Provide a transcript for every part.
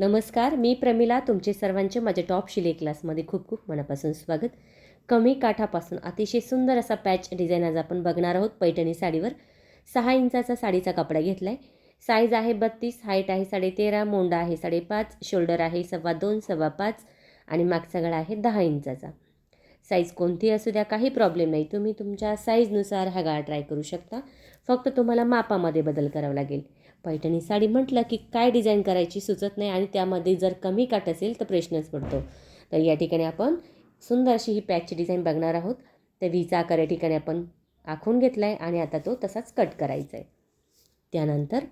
नमस्कार मी प्रमिला तुमचे सर्वांचे माझ्या टॉप शिले क्लासमध्ये खूप खूप मनापासून स्वागत. कमी काठापासून अतिशय सुंदर असा पॅच डिझाईन आज आपण बघणार आहोत. पैठणी साडीवर सहा इंचाचा साडीचा कपडा घेतला आहे साईज आहे बत्तीस हाईट आहे साडेतेरा मोंडा आहे साडेपाच शोल्डर आहे सव्वा दोन सव्वा पाच आणि मागचा गळा आहे दहा इंचाचा. साईज कोणतीही असू द्या काही प्रॉब्लेम नाही. तुम्ही तुमच्या साईजनुसार हा गळा ट्राय करू शकता. फक्त तुम्हाला मापामध्ये बदल करावा लागेल. पैठणी साडी म्हटलं की काय डिझाईन करायची सुचत नाही आणि त्यामध्ये जर कमी काट असेल तर प्रश्नच पडतो. तर या ठिकाणी आपण सुंदर अशी ही पॅचची डिझाईन बघणार आहोत. तर व्हीचा आकार या ठिकाणी आपण आखून घेतला आहे आणि आता तो तसाच कट करायचा आहे त्यानंतर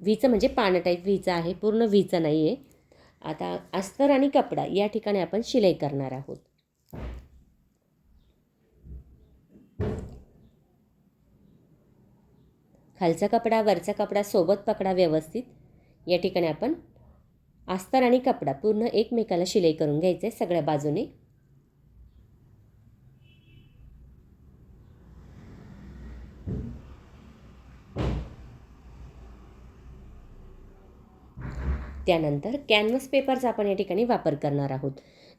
व्हीचं म्हणजे पानं टाईप व्हीचा आहे पूर्ण व्हीचा नाही आहे आता अस्तर आणि कपडा या ठिकाणी आपण शिलाई करणार आहोत. खालचा कपडा वरचा कपडा सोबत पकडा व्यवस्थित. या ठिकाणी आपण अस्तर आणि कपडा पूर्ण एकमेकाला शिलाई करून घ्यायचं आहे सगळ्या बाजूने. त्यानंतर कॅनव्हस पेपरचा आपण या ठिकाणी वापर करणार आहोत.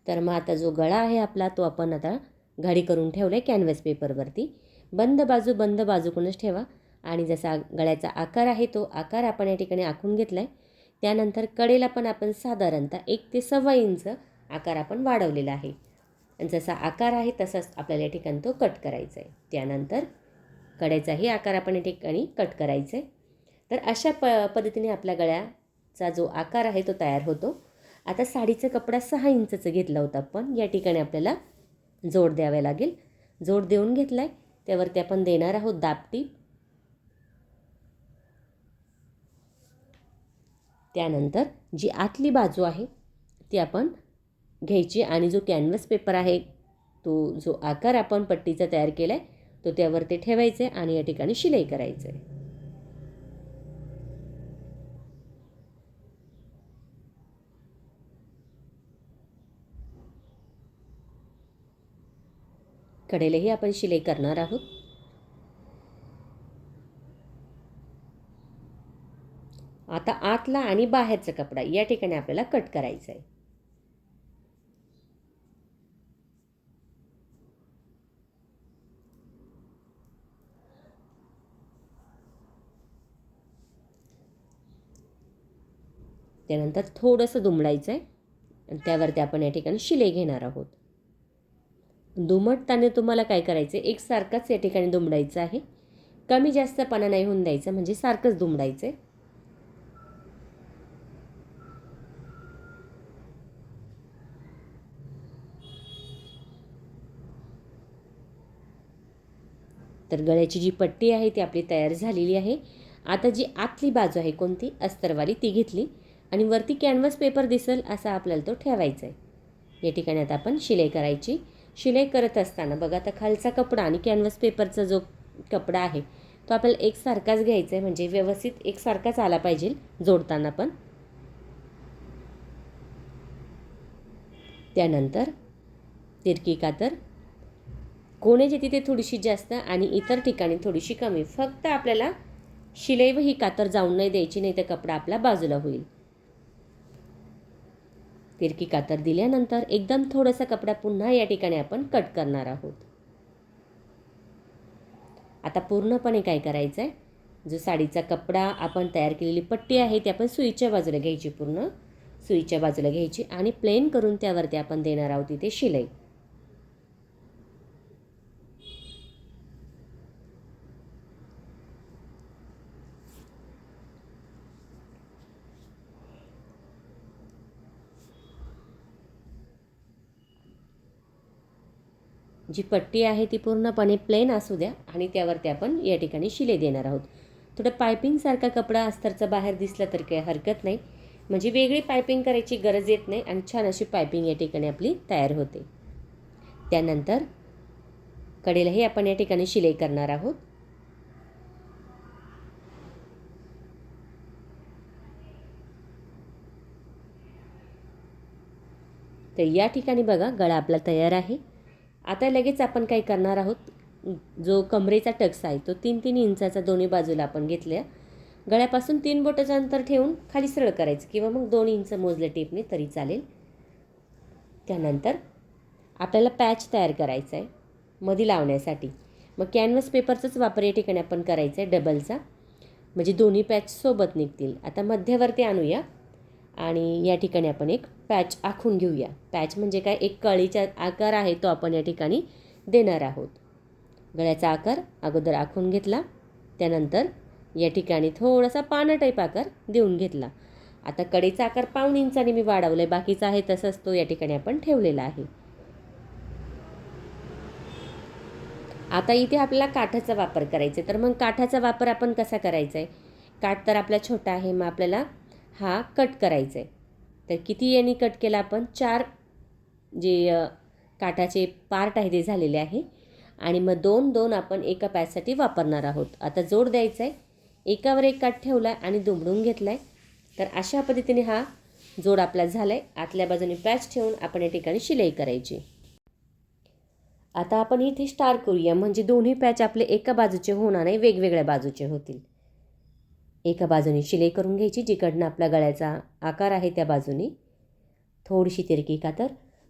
तर मग आता जो गळा आहे आपला तो आपण आता घडी करून ठेवला आहे कॅनव्हस पेपरवरती बंद बाजू बंद बाजूकडूनच ठेवा. आणि जसा गळ्याचा आकार आहे तो आकार आपण या ठिकाणी आखून घेतला आहे त्यानंतर कडेला पण आपण साधारणतः एक ते सव्वा इंच आकार आपण वाढवलेला आहे. आणि जसा आकार आहे तसाच आपल्याला या ठिकाणी तो कट करायचा आहे त्यानंतर कड्याचाही आकार आपण या ठिकाणी कट करायचा आहे तर अशा प पद्धतीने आपल्या गळ्याचा जो आकार आहे तो तयार होतो. आता साडीचा कपडा सहा इंचचं घेतला होता आपण या ठिकाणी आपल्याला जोड द्यावा लागेल. जोड देऊन घेतला आहे त्यावरती आपण देणार आहोत दापटी त्यानंतर जी आतली बाजू आहे ती आपण घ्यायची आणि जो कॅनव्हस पेपर आहे तो जो आकार आपण पट्टीचा तयार केला आहे तो त्यावरती ठेवायचं आहे आणि या ठिकाणी शिलाई करायचं आहे कडेलाही आपण शिलाई करणार आहोत आता आतला आणि बाहेरचा कपडा या ठिकाणी आपल्याला कट करायचा आहे त्यानंतर थोडंसं दुमडायचं आहे आणि त्यावरती आपण या ठिकाणी शिलाई घेणार आहोत. दुमटताना तुम्हाला काय करायचं आहे एकसारखाच या ठिकाणी दुमडायचं आहे. कमी जास्त पाना नाही होऊन द्यायचं म्हणजे सारखंच दुमडायचं आहे तर गळ्याची जी पट्टी आहे ती आपली तयार झालेली आहे. आता जी आतली बाजू आहे कोणती? अस्तरवाली ती घेतली. आणि वरती कॅनव्हस पेपर दिसेल असा आपल्याला तो ठेवायचा आहे या ठिकाणी आता आपण शिलाई करायची. शिलाई करत असताना बघा आता खालचा कपडा आणि कॅनव्हस पेपरचा जो कपडा आहे तो आपल्याला एकसारखाच घ्यायचा आहे म्हणजे व्यवस्थित एकसारखाच आला पाहिजे जोडताना पण. त्यानंतर तिरकी कातर कोण्याची तिथे थोडीशी जास्त आणि इतर ठिकाणी थोडीशी कमी. फक्त आपल्याला शिलाई व ही कातर जाऊन नाही द्यायची नाही तर कपडा आपला बाजूला होईल. तिरकी कातर दिल्यानंतर एकदम थोडासा कपडा पुन्हा या ठिकाणी आपण कट करणार आहोत. आता पूर्णपणे काय करायचं आहे जो साडीचा कपडा आपण तयार केलेली पट्टी आहे ती आपण सुईच्या बाजूला घ्यायची पूर्ण. सुईच्या बाजूला घ्यायची आणि प्लेन करून त्यावरती आपण देणार आहोत तिथे शिलाई. जी पट्टी आहे ती पूर्णपणे प्लेन असू द्या आणि त्यावरती आपण या ठिकाणी शिले देणार आहोत. थोडं पायपिंगसारखा कपडा अस्तरचा बाहेर दिसला तर काही हरकत नाही. म्हणजे वेगळी पायपिंग करायची गरज येत नाही आणि छान अशी पायपिंग या ठिकाणी आपली तयार होते. त्यानंतर कडेलाही आपण या ठिकाणी शिलाई करणार आहोत. तर या ठिकाणी बघा गळा आपला तयार आहे. आता लगेच आपण काय करणार आहोत? जो कमरेचा टक्स आहे तो तीन तीन इंचाचा दोन्ही बाजूला आपण घेतल्या. गळ्यापासून तीन बोटाचं अंतर ठेवून खाली सरळ करायचं किंवा मग दोन इंच मोजलं टेपने तरी चालेल. त्यानंतर आपल्याला पॅच तयार करायचा आहे मधी लावण्यासाठी. मग कॅनव्हस पेपरचाच वापर या ठिकाणी आपण करायचा आहे डबलचा. म्हणजे दोन्ही पॅच सोबत निघतील. आता मध्यवर्ती आणूया. आणि या ठिकाणी आपण एक पॅच आखून घेऊया. पॅच म्हणजे काय? एक कळीचा आकार आहे तो आपण या ठिकाणी देणार आहोत. गळ्याचा आकार अगोदर आखून घेतला त्यानंतर या ठिकाणी थोडासा पानं टाईप आकार देऊन घेतला. आता कडीचा आकार पाऊण इंचाने मी वाढवला आहे बाकीचा आहे तसंच तो या ठिकाणी आपण ठेवलेला आहे. आता इथे आपल्याला काठाचा वापर करायचा आहे. तर मग काठाचा वापर आपण कसा करायचा आहे? काठ तर आपला छोटा आहे मग आपल्याला हा कट करायचा आहे. तर किती यांनी कट केला आपण? चार जे काठाचे पार्ट आहे ते झालेले आहे. आणि मग दोन दोन आपण एका पॅचसाठी वापरणार आहोत. आता जोड द्यायचा आहे एकावर एक काठ ठेवला आणि दुमडून घेतला आहे तर अशा पद्धतीने हा जोड आपला झाला आहे आतल्या बाजूने पॅच ठेवून आपण या ठिकाणी शिलाई करायची. आता आपण इथे स्टार करूया. म्हणजे दोन्ही पॅच आपले एका बाजूचे होणार नाही वेगवेगळ्या बाजूचे होतील. एका बाजूने शिलाई करून घ्यायची जिकडनं आपल्या गळ्याचा आकार आहे त्या बाजूने. थोडीशी तिरकी कातर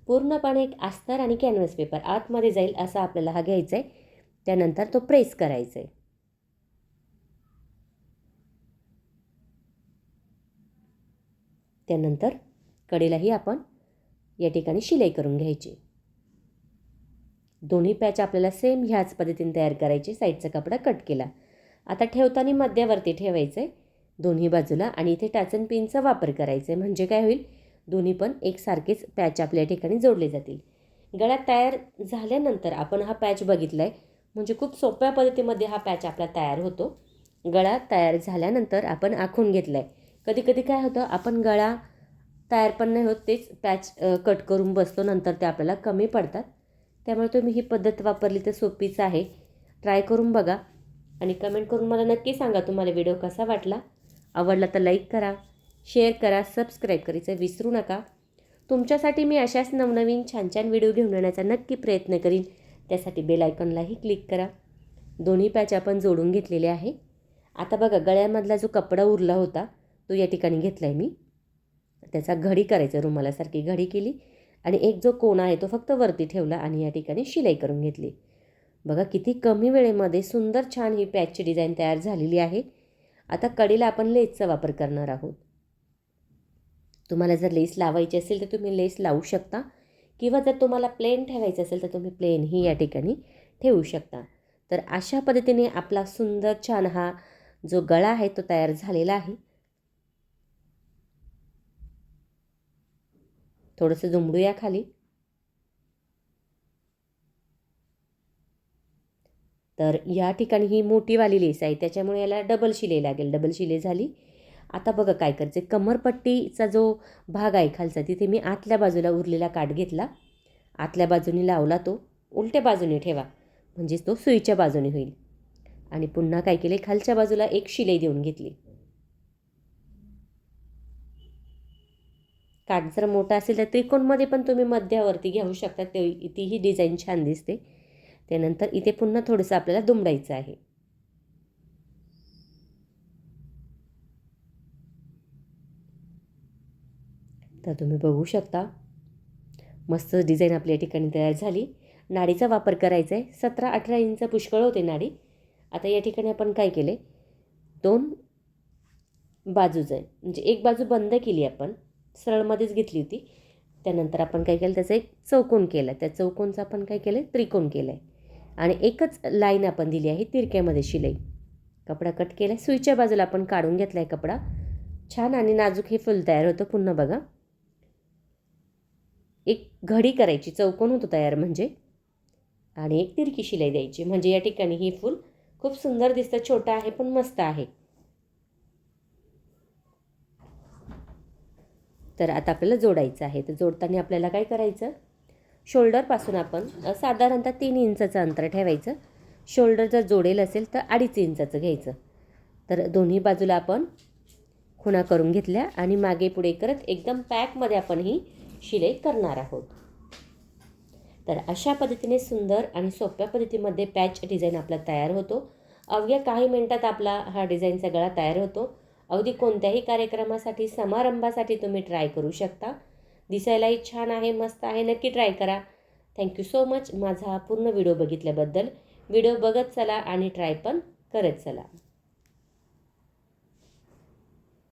पूर्णपणे एक अस्तर आणि कॅनव्हस पेपर आतमध्ये जाईल असा आपल्याला हा घ्यायचा आहे त्यानंतर तो प्रेस करायचा आहे त्यानंतर कडेलाही आपण या ठिकाणी शिलाई करून घ्यायची. दोन्ही पॅच आपल्याला सेम ह्याच पद्धतीने तयार करायचे साईडचा कपडा कट केला. आता ठेवताना मध्यावरती ठेवायचं आहे दोन्ही बाजूला आणि इथे टाचन पिनचा वापर करायचा आहे म्हणजे काय होईल? दोन्ही पण एकसारखेच पॅच आपल्या ठिकाणी जोडले जातील. गळा तयार झाल्यानंतर आपण हा पॅच बघितला आहे म्हणजे खूप सोप्या पद्धतीमध्ये हा पॅच आपला तयार होतो. गळा तयार झाल्यानंतर आपण आखून घेतला आहे कधी कधी काय होतं? आपण गळा तयार पण नाही होत. तेच पॅच कट करून बसतो. नंतर ते आपल्याला कमी पडतात. त्यामुळे तुम्ही ही पद्धत वापरली तर सोपीच आहे. ट्राय करून बघा. आणि कमेंट करून मला नक्की सांगा तुम्हाला व्हिडिओ कसा वाटला. आवडला तर लाईक करा शेअर करा सबस्क्राईब करायचं विसरू नका. तुमच्यासाठी मी अशाच नवनवीन छान छान व्हिडिओ घेऊन येण्याचा नक्की प्रयत्न करीन. त्यासाठी बेल आयकॉनलाही क्लिक करा. दोन्ही पॅच आपण जोडून घेतलेले आहे. आता बघा गळ्यामधला जो कपडा उरला होता तो या ठिकाणी घेतला आहे मी. त्याचा घडी करायचा रुमालासारखी घडी केली. आणि एक जो कोणा आहे तो फक्त वरती ठेवला आणि या ठिकाणी शिलाई करून घेतली. बघा किती कमी वेळेमध्ये सुंदर छान ही पॅचची डिझाईन तयार झालेली आहे. आता कडेला आपण लेसचा वापर करणार आहोत. तुम्हाला जर लेस लावायची असेल तर तुम्ही लेस लावू शकता. किंवा जर तुम्हाला प्लेन ठेवायचं असेल तर तुम्ही प्लेनही या ठिकाणी ठेवू शकता. तर अशा पद्धतीने आपला सुंदर छान हा जो गळा आहे तो तयार झालेला आहे. थोडंसं जुमडूया खाली. तर या ठिकाणी ही मोठीवाली लेस आहे त्याच्यामुळे याला डबल शिलाई लागेल. डबल शिलाई झाली. आता बघा काय करायचं कमरपट्टीचा जो भाग आहे खालचा तिथे मी आतल्या बाजूला उरलेला काठ घेतला. आतल्या बाजूने लावला तो. उलट्या बाजूने ठेवा. म्हणजेच तो सुईच्या बाजूने होईल. आणि पुन्हा काय केले? खालच्या बाजूला एक शिलाई देऊन घेतली. काठ जर मोठा असेल तर त्रिकोणमध्ये पण तुम्ही मध्यावरती घेऊ शकता. ते तीही डिझाईन छान दिसते. त्यानंतर इथे पुन्हा थोडंसं आपल्याला दुमडायचं आहे. तर तुम्ही बघू शकता मस्त डिझाईन आपल्या ठिकाणी तयार झाली. नाडीचा वापर करायचा आहे. सतरा अठरा इंच पुष्कळ होते नाडी. आता या ठिकाणी आपण काय केले दोन बाजूच आहे. म्हणजे एक बाजू बंद केली आपण. सरळमध्येच घेतली होती. त्यानंतर आपण काय केलं? त्याचा एक चौकोन केला. त्या चौकोनचा आपण काय केलं त्रिकोण केलं आहे आणि एकच लाईन आपण दिली आहे तिरक्यामध्ये शिलाई. कपडा कट केला आहे सुईच्या बाजूला आपण काढून घेतला आहे कपडा. छान आणि नाजूक हे फुल तयार होतं पुन्हा बघा. एक घडी करायची चौकोन होतो तयार म्हणजे. आणि एक तिरकी शिलाई द्यायची. म्हणजे या ठिकाणी ही फूल खूप सुंदर दिसतं. छोटं आहे पण मस्त आहे. तर आता आपल्याला जोडायचं आहे. तर जोडताना आपल्याला काय करायचं? शोल्डरपासून आपण साधारणतः तीन इंचाचं अंतर ठेवायचं. शोल्डर जर जोडेल असेल तर अडीच इंचाचं घ्यायचं. तर दोन्ही बाजूला आपण खुणा करून घेतल्या आणि मागे पुढे करत एकदम पॅकमध्ये आपण ही शिलाई करणार आहोत. तर अशा पद्धतीने सुंदर आणि सोप्या पद्धतीमध्ये पॅच डिझाईन आपला तयार होतो. अवघ्या काही मिनटात आपला हा डिझाईनचा गळा तयार होतो. अगदी कोणत्याही कार्यक्रमासाठी समारंभासाठी तुम्ही ट्राय करू शकता. दिसायलाही छान आहे मस्त आहे. नक्की ट्राय करा. थँक्यू सो मच माझा पूर्ण व्हिडिओ बघितल्याबद्दल. व्हिडिओ बघत चला आणि ट्राय पण करत चला.